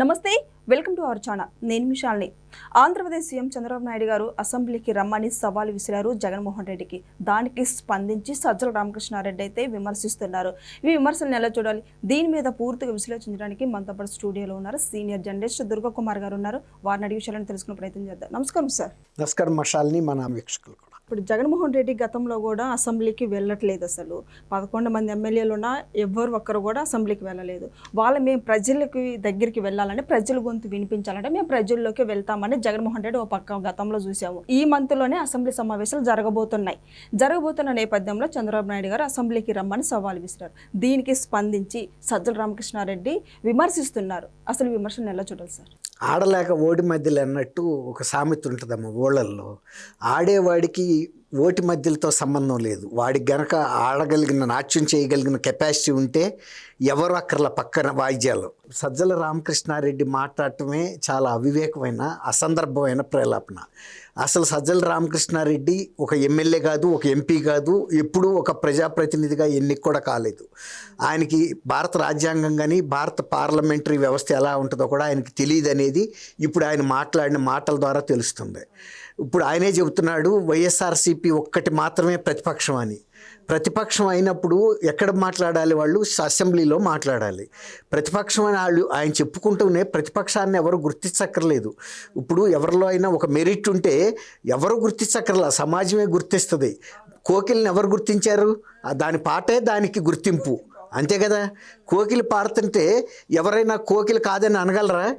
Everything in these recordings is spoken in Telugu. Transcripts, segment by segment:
నమస్తే వెల్కమ్ టు అవర్ ఛానల్. నేను మిషాల్ని ఆంధ్రప్రదేశ్ సీఎం చంద్రబాబు నాయుడు గారు అసెంబ్లీకి రమ్మని సవాల్ విసిరారు జగన్మోహన్ రెడ్డికి. దానికి స్పందించి సజ్జల రామకృష్ణారెడ్డి అయితే విమర్శిస్తున్నారు. ఈ విమర్శలను ఎలా చూడాలి? దీని మీద పూర్తిగా విశ్లేషించడానికి మనతో పాటు స్టూడియోలో ఉన్నారు సీనియర్ జర్నలిస్ట్ దుర్గా కుమార్ గారు ఉన్నారు. వారిని అడిగి విషయాలను తెలుసుకునే ప్రయత్నం చేద్దాం. నమస్కారం సార్. నమస్కారం మషాల్ని మన వీక్షకులు ఇప్పుడు జగన్మోహన్ రెడ్డి గతంలో కూడా అసెంబ్లీకి వెళ్ళట్లేదు అసలు. పదకొండు మంది ఎమ్మెల్యేలు ఉన్నా ఎవ్వరు ఒక్కరు కూడా అసెంబ్లీకి వెళ్ళలేదు. వాళ్ళు మేము ప్రజలకి దగ్గరికి వెళ్ళాలని ప్రజల గొంతు వినిపించాలంటే మేము ప్రజల్లోకి వెళ్తామని జగన్మోహన్ రెడ్డి ఒక పక్క గతంలో చూసాము ఈ మంత్లోనే అసెంబ్లీ సమావేశాలు జరగబోతున్నాయి. జరగబోతున్న నేపథ్యంలో చంద్రబాబు నాయుడు గారు అసెంబ్లీకి రమ్మని సవాల్ విసిరారు. దీనికి స్పందించి సజ్జల రామకృష్ణారెడ్డి విమర్శిస్తున్నారు. అసలు విమర్శను ఎలా చూడాలి సార్? ఆడలేక ఓడి మధ్యలో అన్నట్టు ఒక సామెత ఉంటుందమ్మ ఊళ్ళల్లో. ఆడేవాడికి ఓటి మధ్యలతో సంబంధం లేదు. వాడికి గనక ఆడగలిగిన నాట్యం చేయగలిగిన కెపాసిటీ ఉంటే ఎవరు అక్కర్ల పక్కన వాయిద్యాలు? సజ్జల రామకృష్ణారెడ్డి మాట్లాడటమే చాలా అవివేకమైన అసందర్భమైన ప్రలాపన. అసలు సజ్జల రామకృష్ణారెడ్డి ఒక ఎమ్మెల్యే కాదు ఒక ఎంపీ కాదు ఎప్పుడూ ఒక ప్రజాప్రతినిధిగా ఎన్నిక కూడా కాలేదు. ఆయనకి భారత రాజ్యాంగం కానీ భారత పార్లమెంటరీ వ్యవస్థ ఎలా ఉంటుందో కూడా ఆయనకి తెలియదు అనేది ఇప్పుడు ఆయన మాట్లాడిన మాటల ద్వారా తెలుస్తుంది. ఇప్పుడు ఆయనే చెబుతున్నాడు వైఎస్ఆర్సీపీ ఒక్కటి మాత్రమే ప్రతిపక్షం అని. ప్రతిపక్షం అయినప్పుడు ఎక్కడ మాట్లాడాలి వాళ్ళు? అసెంబ్లీలో మాట్లాడాలి. ప్రతిపక్షం అని వాళ్ళు ఆయన చెప్పుకుంటూనే ప్రతిపక్షాన్ని ఎవరు గుర్తించక్కర్లేదు. ఇప్పుడు ఎవరిలో అయినా ఒక మెరిట్ ఉంటే ఎవరు గుర్తించక్కర్లా? సమాజమే గుర్తిస్తుంది. కోకిల్ని ఎవరు గుర్తించారు? ఆ దాని పాటే దానికి గుర్తింపు. అంతే కదా? కోకిలి పాడుతుంటే ఎవరైనా కోకిలి కాదని అనగలరా?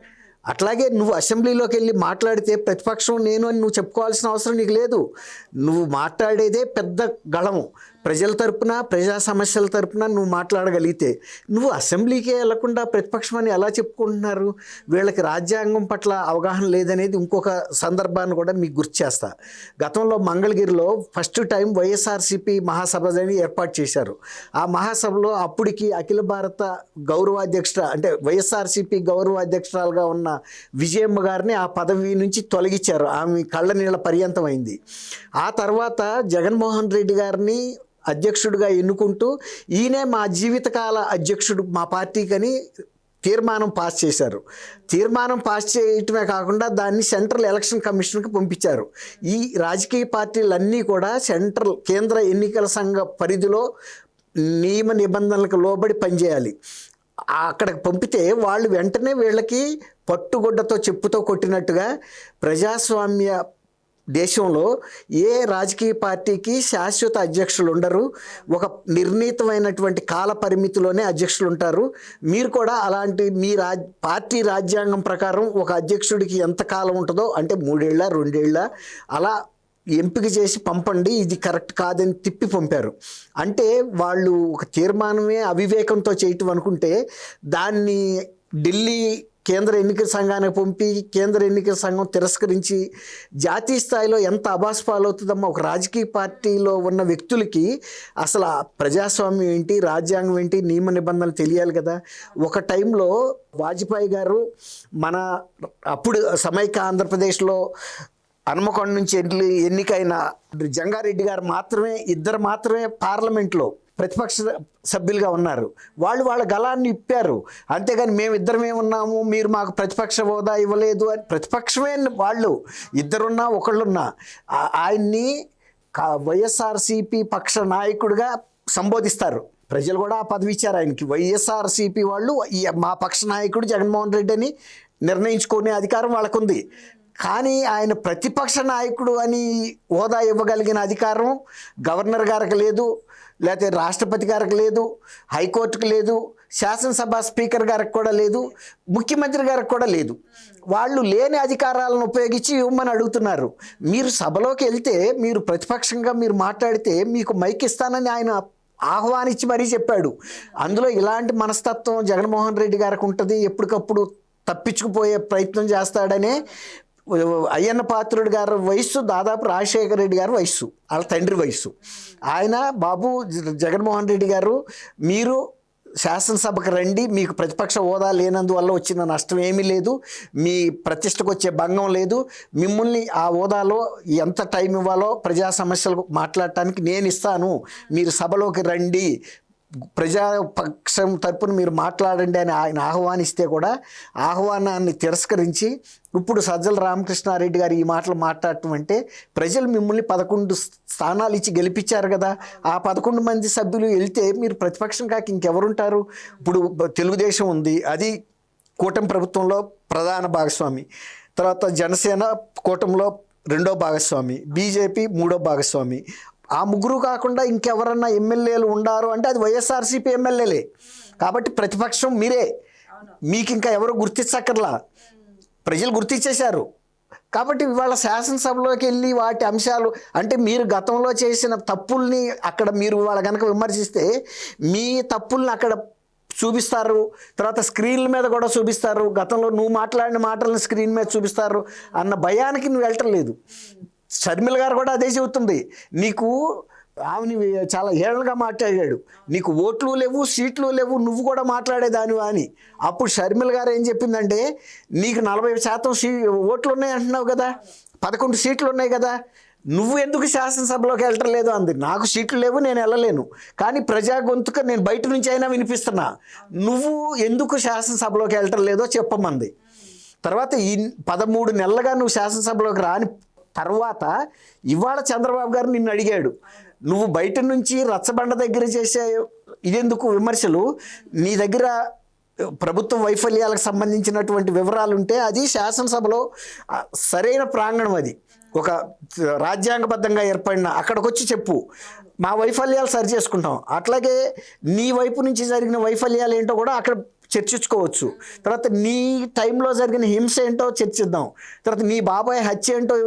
అట్లాగే నువ్వు అసెంబ్లీలోకి వెళ్ళి మాట్లాడితే ప్రతిపక్షం నేను అని నువ్వు చెప్పుకోవాల్సిన అవసరం నీకు లేదు. నువ్వు మాట్లాడేదే పెద్ద గళము. ప్రజల తరపున ప్రజా సమస్యల తరపున నువ్వు మాట్లాడగలిగితే నువ్వు అసెంబ్లీకే వెళ్ళకుండా ప్రతిపక్షం అని ఎలా చెప్పుకుంటున్నారు? వీళ్ళకి రాజ్యాంగం పట్ల అవగాహన లేదనేది ఇంకొక సందర్భాన్ని కూడా మీకు గుర్తు చేస్తా. గతంలో మంగళగిరిలో ఫస్ట్ టైం వైఎస్ఆర్సీపీ మహాసభ అని ఏర్పాటు చేశారు. ఆ మహాసభలో అప్పటికి అఖిల భారత గౌరవాధ్యక్ష అంటే వైఎస్ఆర్సీపీ గౌరవాధ్యక్షురాలుగా ఉన్న విజయమ్మ గారిని ఆ పదవి నుంచి తొలగించారు. ఆమె కళ్ళ నీళ్ళ పర్యంతం అయింది ఆ తర్వాత జగన్మోహన్ రెడ్డి గారిని అధ్యక్షుడిగా ఎన్నుకుంటూ ఈయనే మా జీవితకాల అధ్యక్షుడు మా పార్టీకని తీర్మానం పాస్ చేశారు. తీర్మానం పాస్ చేయటమే కాకుండా దాన్ని సెంట్రల్ ఎలక్షన్ కమిషన్కి పంపించారు. ఈ రాజకీయ పార్టీలన్నీ కూడా సెంట్రల్ కేంద్ర ఎన్నికల సంఘ పరిధిలో నియమ నిబంధనలకు లోబడి పనిచేయాలి. అక్కడికి పంపితే వాళ్ళు వెంటనే వీళ్ళకి పట్టుగుడ్డతో చెప్పుతో కొట్టినట్టుగా ప్రజాస్వామ్య దేశంలో ఏ రాజకీయ పార్టీకి శాశ్వత అధ్యక్షులు ఉండరు. ఒక నిర్ణీతమైనటువంటి కాల పరిమితిలోనే అధ్యక్షులు ఉంటారు. మీరు కూడా అలాంటి మీ రాజ్ పార్టీ రాజ్యాంగం ప్రకారం ఒక అధ్యక్షుడికి ఎంత కాలం ఉంటుందో అంటే మూడేళ్ళ రెండేళ్ళ అలా ఎంపిక చేసి పంపండి ఇది కరెక్ట్ కాదని తిప్పి పంపారు. అంటే వాళ్ళు ఒక తీర్మానమే అవివేకంతో చేయటం అనుకుంటే దాన్ని ఢిల్లీ కేంద్ర ఎన్నికల సంఘానికి పంపి కేంద్ర ఎన్నికల సంఘం తిరస్కరించి జాతీయ స్థాయిలో ఎంత అబాస్ పాలవుతుందమ్మా ఒక రాజకీయ పార్టీలో ఉన్న వ్యక్తులకి అసలు ప్రజాస్వామ్యం ఏంటి రాజ్యాంగం ఏంటి నియమ నిబంధనలు తెలియాలి కదా. ఒక టైంలో వాజ్పేయి గారు మన అప్పుడు సమైక్య ఆంధ్రప్రదేశ్లో హనుమకొండ నుంచి ఎన్ని ఎన్నికైన జంగారెడ్డి గారు మాత్రమే ఇద్దరు మాత్రమే పార్లమెంట్లో ప్రతిపక్ష సభ్యులుగా ఉన్నారు. వాళ్ళు వాళ్ళ గలాన్ని ఇప్పారు. అంతేగాని మేము ఇద్దరమే ఉన్నాము మీరు మాకు ప్రతిపక్ష హోదా ఇవ్వలేదు అని ప్రతిపక్షమే వాళ్ళు. ఇద్దరున్నా ఒకళ్ళున్నా. ఆయన్ని వైఎస్ఆర్సీపీ పక్ష నాయకుడిగా సంబోధిస్తారు. ప్రజలు కూడా ఆ పదవి ఇచ్చారు ఆయనకి. వైఎస్ఆర్సీపీ వాళ్ళు మా పక్ష నాయకుడు జగన్మోహన్ రెడ్డి అని నిర్ణయించుకునే అధికారం వాళ్ళకుంది. కానీ ఆయన ప్రతిపక్ష నాయకుడు అని హోదా ఇవ్వగలిగిన అధికారం గవర్నర్ గారికి లేదు లేకపోతే రాష్ట్రపతి గారికి లేదు హైకోర్టుకు లేదు శాసనసభ స్పీకర్ గారికి కూడా లేదు ముఖ్యమంత్రి గారికి కూడా లేదు. వాళ్ళు లేని అధికారాలను ఉపయోగించి ఇవ్వమని అడుగుతున్నారు. మీరు సభలోకి వెళ్తే మీరు ప్రతిపక్షంగా మీరు మాట్లాడితే మీకు మైక్ ఇస్తానని ఆయన ఆహ్వానించి మరీ చెప్పాడు. అందులో ఇలాంటి మనస్తత్వం జగన్మోహన్ రెడ్డి గారికి ఉంటుంది ఎప్పటికప్పుడు తప్పించుకుపోయే ప్రయత్నం చేస్తాడనే అయ్యన్న పాత్రుడు గారి వయస్సు దాదాపు రాజశేఖర రెడ్డి గారి వయస్సు వాళ్ళ తండ్రి వయస్సు. ఆయన బాబు జ- జగన్మోహన్ రెడ్డి గారు మీరు శాసనసభకు రండి మీకు ప్రతిపక్ష హోదా లేనందువల్ల వచ్చిన నష్టం ఏమీ లేదు మీ ప్రతిష్టకు వచ్చే భంగం లేదు మిమ్మల్ని ఆ హోదాలో ఎంత టైం ఇవ్వాలో ప్రజా సమస్యలు మాట్లాడటానికి నేను ఇస్తాను మీరు సభలోకి రండి ప్రజాపక్షం తరపున మీరు మాట్లాడండి అని ఆయన ఆహ్వానిస్తే కూడా ఆహ్వానాన్ని తిరస్కరించి ఇప్పుడు సజ్జల రామకృష్ణారెడ్డి గారు ఈ మాటలు మాట్లాడటం అంటే ప్రజలు మిమ్మల్ని పదకొండు స్థానాలు ఇచ్చి గెలిపించారు కదా. ఆ పదకొండు మంది సభ్యులు వెళ్తే మీరు ప్రతిపక్షం కాక ఇంకెవరుంటారు? ఇప్పుడు తెలుగుదేశం ఉంది. అది కూటమి ప్రభుత్వంలో ప్రధాన భాగస్వామి. తర్వాత జనసేన కూటమిలో రెండో భాగస్వామి. బీజేపీ మూడో భాగస్వామి. ఆ ముగ్గురు కాకుండా ఇంకెవరన్నా ఎమ్మెల్యేలు ఉండారు అంటే అది వైఎస్ఆర్సీపీ ఎమ్మెల్యేలే. కాబట్టి ప్రతిపక్షం మీరే. మీకు ఇంకా ఎవరు గుర్తించక్కర్లా. ప్రజలు గుర్తించేశారు. కాబట్టి ఇవాళ శాసనసభలోకి వెళ్ళి వాటి అంశాలు అంటే మీరు గతంలో చేసిన తప్పుల్ని అక్కడ మీరు వాళ్ళ కనుక విమర్శిస్తే మీ తప్పుల్ని అక్కడ చూపిస్తారు. తర్వాత స్క్రీన్ల మీద కూడా చూపిస్తారు. గతంలో నువ్వు మాట్లాడిన మాటలను స్క్రీన్ మీద చూపిస్తారు అన్న భయానికి నువ్వు వెళ్ళటం లేదు. షర్మిల గారు కూడా అదే చెబుతుంది. నీకు ఆమెని చాలా ఏళ్ళగా మాట్లాడాడు. నీకు ఓట్లు లేవు సీట్లు లేవు నువ్వు కూడా మాట్లాడేదానివా అని. అప్పుడు షర్మిల గారు ఏం చెప్పిందంటే నీకు నలభై శాతం సీ ఓట్లు ఉన్నాయి అంటున్నావు కదా పదకొండు సీట్లు ఉన్నాయి కదా నువ్వు ఎందుకు శాసనసభలోకి వెళ్ళటం లేదు అంది. నాకు సీట్లు లేవు నేను వెళ్ళలేను. కానీ ప్రజా గొంతుక నేను బయట నుంచి అయినా వినిపిస్తున్నా. నువ్వు ఎందుకు శాసనసభలోకి వెళ్ళటం లేదో చెప్పమంది. తర్వాత ఈ పదమూడు నెలలుగా నువ్వు శాసనసభలోకి రాని తర్వాత ఇవాళ చంద్రబాబు గారు నిన్ను అడిగాడు నువ్వు బయట నుంచి రచ్చబండ దగ్గర చేసే ఇదెందుకు విమర్శలు? నీ దగ్గర ప్రభుత్వ వైఫల్యాలకు సంబంధించినటువంటి వివరాలు ఉంటే అది శాసనసభలో సరైన ప్రాంగణం అది. ఒక రాజ్యాంగబద్ధంగా ఏర్పడిన అక్కడికి వచ్చి చెప్పు. మా వైఫల్యాలు సరి చేసుకుంటాం. అట్లాగే నీ వైపు నుంచి జరిగిన వైఫల్యాలు ఏంటో కూడా అక్కడ చర్చించుకోవచ్చు. తర్వాత నీ టైంలో జరిగిన హింస ఏంటో చర్చిద్దాం. తర్వాత నీ బాబాయ్ హత్య ఏంటో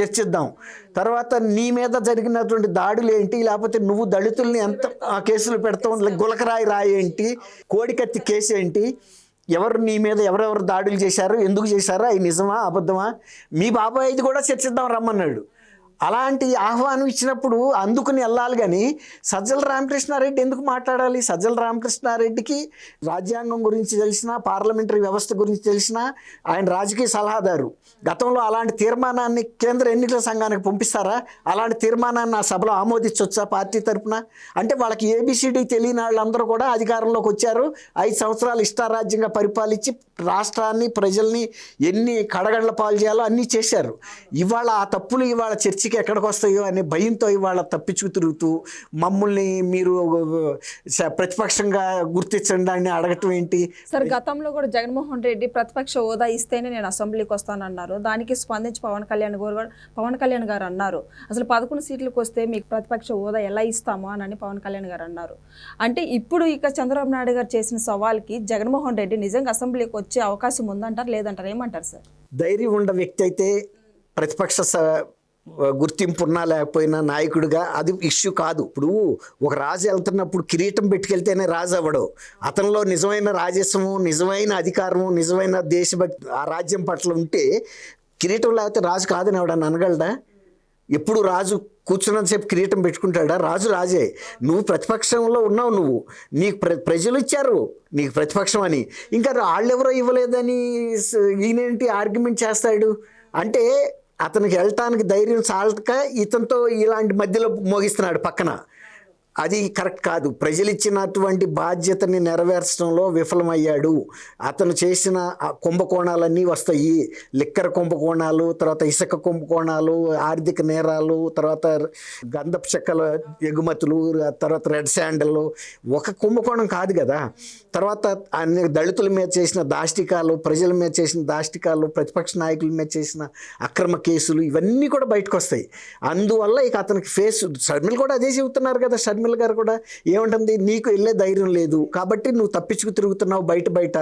చర్చిద్దాం. తర్వాత నీ మీద జరిగినటువంటి దాడులు ఏంటి? లేకపోతే నువ్వు దళితుల్ని ఎంత ఆ, కేసులు పెడతావు? గులకరాయి రాయి ఏంటి? కోడికత్తి కేసు ఏంటి? ఎవరు నీ మీద ఎవరెవరు దాడులు చేశారు? ఎందుకు చేశారు? అవి నిజమా? అబద్ధమా? మీ బాబాయ్ ఇది కూడా చర్చిద్దాం రమ్మన్నాడు. అలాంటి ఆహ్వానం ఇచ్చినప్పుడు అందుకుని వెళ్ళాలి కానీ సజ్జల రామకృష్ణారెడ్డి ఎందుకు మాట్లాడాలి? సజ్జల రామకృష్ణారెడ్డికి రాజ్యాంగం గురించి తెలిసిన పార్లమెంటరీ వ్యవస్థ గురించి తెలిసిన ఆయన రాజకీయ సలహాదారు. గతంలో అలాంటి తీర్మానాన్ని కేంద్ర ఎన్నికల సంఘానికి పంపిస్తారా? అలాంటి తీర్మానాన్ని ఆ సభలో ఆమోదించవచ్చా పార్టీ తరపున? అంటే వాళ్ళకి ఏబిసిడి తెలియని వాళ్ళందరూ కూడా అధికారంలోకి వచ్చారు. ఐదు సంవత్సరాలు ఇష్టారాజ్యంగా పరిపాలించి రాష్ట్రాన్ని ప్రజల్ని ఎన్ని కడగండ్ల పాలు చేయాలో అన్నీ చేశారు. ఇవాళ ఆ తప్పులు ఇవాళ చర్చికి ఎక్కడికి వస్తాయో అనే భయంతో ఇవాళ తప్పించుకు తిరుగుతూ మమ్మల్ని మీరు ప్రతిపక్షంగా గుర్తించండి అని అడగటం ఏంటి? సార్ గతంలో కూడా జగన్మోహన్ రెడ్డి ప్రతిపక్ష హోదా ఇస్తేనే నేను అసెంబ్లీకి వస్తానన్నారు. దానికి స్పందించి పవన్ కళ్యాణ్ గారు పవన్ కళ్యాణ్ గారు అన్నారు. అసలు పదకొండు సీట్లకు వస్తే మీకు ప్రతిపక్ష హోదా ఎలా ఇస్తామో అని పవన్ కళ్యాణ్ గారు అన్నారు. అంటే ఇప్పుడు ఇక చంద్రబాబు నాయుడు గారు చేసిన సవాల్కి జగన్మోహన్ రెడ్డి నిజంగా అసెంబ్లీకి వచ్చే అవకాశం ఉందంటారు లేదంటారు? ఏమంటారు సార్? ధైర్యం ఉన్న వ్యక్తి అయితే ప్రతిపక్ష గుర్తింపు ఉన్నా లేకపోయినా నాయకుడిగా అది ఇష్యూ కాదు. ఇప్పుడు ఒక రాజు వెళ్తున్నప్పుడు కిరీటం పెట్టుకెళ్తేనే రాజు అవ్వడు. అతనిలో నిజమైన రాజస్వము నిజమైన అధికారము నిజమైన దేశభక్తి ఆ రాజ్యం పట్ల ఉంటే కిరీటం లేకపోతే రాజు కాదని ఎవడన్నా అనగలడా? ఎప్పుడు రాజు కూర్చున్నంతసేపు కిరీటం పెట్టుకుంటాడా? రాజు రాజే. నువ్వు ప్రతిపక్షంలో ఉన్నావు నువ్వు. నీకు ప్ర ప్రజలు ఇచ్చారు. నీకు ప్రతిపక్షం అని. ఇంకా వాళ్ళెవరో ఇవ్వలేదని ఈయనేంటి ఆర్గ్యుమెంట్ చేస్తాడు? అంటే అతనికి వెళ్ళటానికి ధైర్యం చాలక ఇతనితో ఇలాంటి మధ్యలో మోగిస్తున్నాడు పక్కన. అది కరెక్ట్ కాదు. ప్రజలు ఇచ్చినటువంటి బాధ్యతని నెరవేర్చడంలో విఫలమయ్యాడు. అతను చేసిన కుంభకోణాలన్నీ వస్తాయి. లిక్కర్ కుంభకోణాలు తర్వాత ఇసుక కుంభకోణాలు ఆర్థిక నేరాలు తర్వాత గంధపు చెక్కల ఎగుమతులు తర్వాత రెడ్ శాండల్. ఒక కుంభకోణం కాదు కదా. తర్వాత అన్ని దళితుల మీద చేసిన దాష్టికాలు ప్రజల మీద చేసిన దాష్టికాలు ప్రతిపక్ష నాయకుల మీద చేసిన అక్రమ కేసులు ఇవన్నీ కూడా బయటకు వస్తాయి అందువల్ల ఇక అతనికి ఫేస్ షర్మిలు కూడా అదే చెబుతున్నారు కదా షర్మిల గారు కూడా ఏముంటుంది నీకు వెళ్ళే ధైర్యం లేదు. కాబట్టి నువ్వు తప్పించుకు తిరుగుతున్నావు బయట బయట.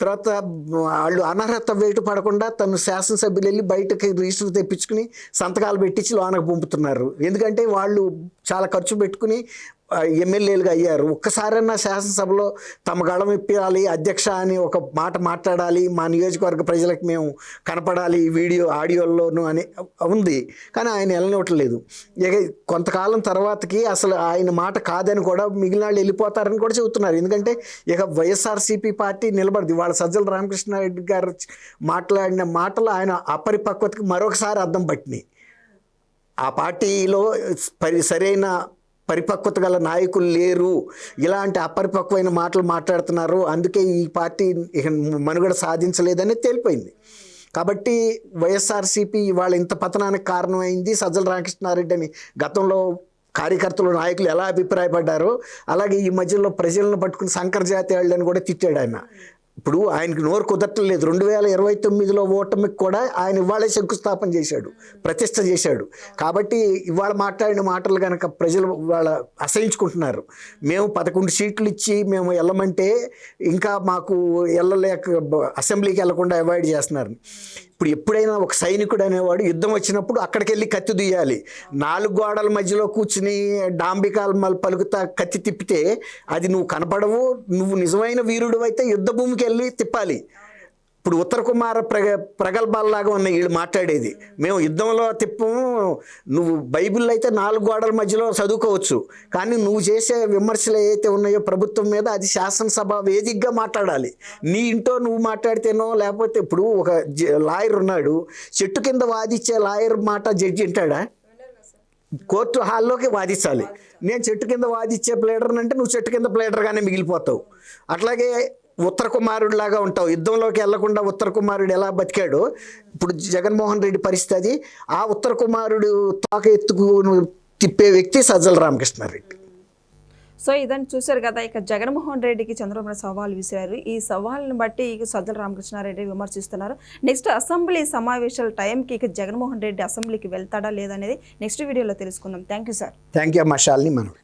తర్వాత వాళ్ళు అనర్హత వేటు పడకుండా తను శాసనసభ్యులు వెళ్ళి బయటకి రిజిస్టర్ తెప్పించుకుని సంతకాలు పెట్టించి లోనకు పంపుతున్నారు. ఎందుకంటే వాళ్ళు చాలా ఖర్చు పెట్టుకుని ఎమ్మెల్యేలుగా అయ్యారు. ఒక్కసారైనా శాసనసభలో తమ గళం ఇప్పాలి అధ్యక్ష అని ఒక మాట మాట్లాడాలి మా నియోజకవర్గ ప్రజలకు మేము కనపడాలి వీడియో ఆడియోల్లోనూ అని ఉంది. కానీ ఆయన వెళ్ళనివ్వట్లేదు ఇక కొంతకాలం తర్వాతకి అసలు ఆయన మాట కాదని కూడా మిగిలిన వాళ్ళు వెళ్ళిపోతారని కూడా చెబుతున్నారు. ఎందుకంటే ఇక వైఎస్ఆర్సీపీ పార్టీ నిలబడదు. వాళ్ళ సజ్జల రామకృష్ణారెడ్డి గారు మాట్లాడిన మాటలు ఆయన అపరిపక్వతకి మరొకసారి అర్థం పట్టినాయి. ఆ పార్టీలో పరి సరైన పరిపక్వత గల నాయకులు లేరు. ఇలాంటి అపరిపక్వమైన మాటలు మాట్లాడుతున్నారు. అందుకే ఈ పార్టీ మనుగడ సాధించలేదని తేలిపోయింది. కాబట్టి వైఎస్ఆర్సీపీ ఇవాళ ఇంత పతనానికి కారణమైంది సజ్జల రామకృష్ణారెడ్డి అని గతంలో కార్యకర్తలు నాయకులు ఎలా అభిప్రాయపడ్డారో అలాగే ఈ మధ్యలో ప్రజలను పట్టుకుని శంకర జాతి వాళ్ళని కూడా తిట్టాడు ఆయన. ఇప్పుడు ఆయనకి నోరు కుదరట్లేదు రెండు వేల ఇరవై తొమ్మిదిలో ఓటమికి కూడా ఆయన ఇవాళే శంకుస్థాపన చేశాడు ప్రతిష్ట చేశాడు. కాబట్టి ఇవాళ మాట్లాడిన మాటలు కనుక ప్రజలు వాళ్ళ అసహించుకుంటున్నారు. మేము పదకొండు సీట్లు ఇచ్చి మేము వెళ్ళమంటే ఇంకా మాకు వెళ్ళలేక అసెంబ్లీకి వెళ్ళకుండా అవాయిడ్ చేస్తున్నారు. ఇప్పుడు ఎప్పుడైనా ఒక సైనికుడు అనేవాడు యుద్ధం వచ్చినప్పుడు అక్కడికి వెళ్ళి కత్తి దుయ్యాలి. నాలుగు గోడల మధ్యలో కూర్చుని డాంబికాలు మల్ పలుకుతా కత్తి తిప్పితే అది నువ్వు కనపడవు నువ్వు నిజమైన వీరుడు అయితే యుద్ధ భూమికి వెళ్ళి తిప్పాలి. ఇప్పుడు ఉత్తర కుమార ప్రగ ప్రగల్భాల్లాగా ఉన్నాయి వీళ్ళు మాట్లాడేది. మేము యుద్ధంలో తిప్పము నువ్వు బైబిల్ అయితే నాలుగు గోడల మధ్యలో చదువుకోవచ్చు. కానీ నువ్వు చేసే విమర్శలు ఏవైతే ఉన్నాయో ప్రభుత్వం మీద అది శాసనసభ వేదికగా మాట్లాడాలి. నీ ఇంట్లో నువ్వు మాట్లాడితేనో లేకపోతే ఇప్పుడు ఒక జ- లాయర్ ఉన్నాడు చెట్టు కింద వాదిచ్చే లాయర్ మాట జడ్జి వింటాడా? కోర్టు హాల్లోకి వాదించాలి. నేను చెట్టు కింద వాదిచ్చే ప్లేడర్ అంటే నువ్వు చెట్టు కింద ప్లేడర్గానే మిగిలిపోతావు. అట్లాగే ఉత్తర కుమారుడు లాగా ఉంటావు. యుద్ధంలోకి వెళ్ళకుండా ఉత్తర కుమారుడు ఎలా బతికాడో? ఇప్పుడు జగన్మోహన్ రెడ్డి పరిస్థితి అది. ఆ ఉత్తర కుమారుడు తోక ఎత్తుకు తిప్పే వ్యక్తి సజ్జల రామకృష్ణారెడ్డి. సో ఇదని చూశారు కదా ఇక జగన్మోహన్ రెడ్డికి చంద్రబాబు సవాల్ విసిరారు. ఈ సవాల్ని బట్టి ఇక సజ్జల రామకృష్ణారెడ్డి విమర్శిస్తున్నారు. నెక్స్ట్ అసెంబ్లీ సమావేశాల టైంకి ఇక జగన్మోహన్ రెడ్డి అసెంబ్లీకి వెళ్తాడా లేదనేది నెక్స్ట్ వీడియోలో తెలుసుకుందాం. Thank you sir. Thank you అమ్మా శాలిని మనం